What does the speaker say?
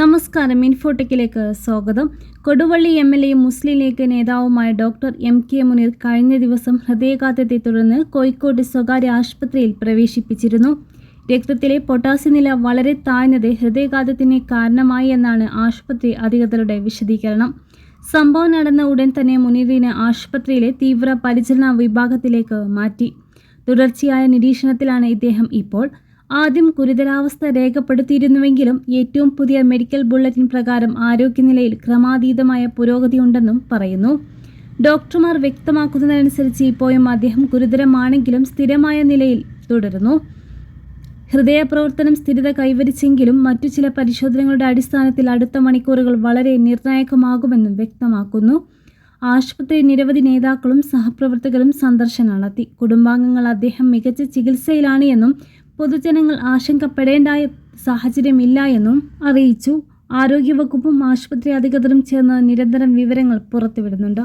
നമസ്കാരം ഇൻഫോടെക്കിലേക്ക് സ്വാഗതം. കൊടുവള്ളി എം എൽ എയും മുസ്ലിം ലീഗ് നേതാവുമായ ഡോക്ടർ എം കെ മുനീർ കഴിഞ്ഞ ദിവസം ഹൃദയാഘാതത്തെ തുടർന്ന് കോഴിക്കോട് സ്വകാര്യ ആശുപത്രിയിൽ പ്രവേശിപ്പിച്ചിരുന്നു. രക്തത്തിലെ പൊട്ടാസ്യം നില വളരെ താഴ്ന്നത് ഹൃദയാഘാതത്തിന് കാരണമായി എന്നാണ് ആശുപത്രി അധികൃതരുടെ വിശദീകരണം. സംഭവം നടന്ന ഉടൻ തന്നെ മുനീറിനെ ആശുപത്രിയിലെ തീവ്ര പരിചരണ വിഭാഗത്തിലേക്ക് മാറ്റി. തുടർച്ചയായ നിരീക്ഷണത്തിലാണ് ഇദ്ദേഹം ഇപ്പോൾ ആദ്യം ഗുരുതരാവസ്ഥ രേഖപ്പെടുത്തിയിരുന്നുവെങ്കിലും ഏറ്റവും പുതിയ മെഡിക്കൽ ബുള്ളറ്റിൻ പ്രകാരം ആരോഗ്യനിലയിൽ ക്രമാതീതമായ പുരോഗതിയുണ്ടെന്നും പറയുന്നു. ഡോക്ടർമാർ വ്യക്തമാക്കുന്നതനുസരിച്ച് ഇപ്പോഴും അദ്ദേഹം ഗുരുതരമാണെങ്കിലും സ്ഥിരമായ നിലയിൽ തുടരുന്നു. ഹൃദയപ്രവർത്തനം സ്ഥിരത കൈവരിച്ചെങ്കിലും മറ്റു ചില പരിശോധനകളുടെ അടിസ്ഥാനത്തിൽ അടുത്ത മണിക്കൂറുകൾ വളരെ നിർണായകമാകുമെന്നും വ്യക്തമാക്കുന്നു. ആശുപത്രി നിരവധി നേതാക്കളും സഹപ്രവർത്തകരും സന്ദർശനം നടത്തി. കുടുംബാംഗങ്ങൾ അദ്ദേഹം മികച്ച ചികിത്സയിലാണ് എന്നും പൊതുജനങ്ങൾ ആശങ്കപ്പെടേണ്ട സാഹചര്യമില്ല എന്നും അറിയിച്ചു. ആരോഗ്യവകുപ്പും ആശുപത്രി അധികൃതരും ചേർന്ന് നിരന്തരം വിവരങ്ങൾ പുറത്തുവിടുന്നുണ്ട്.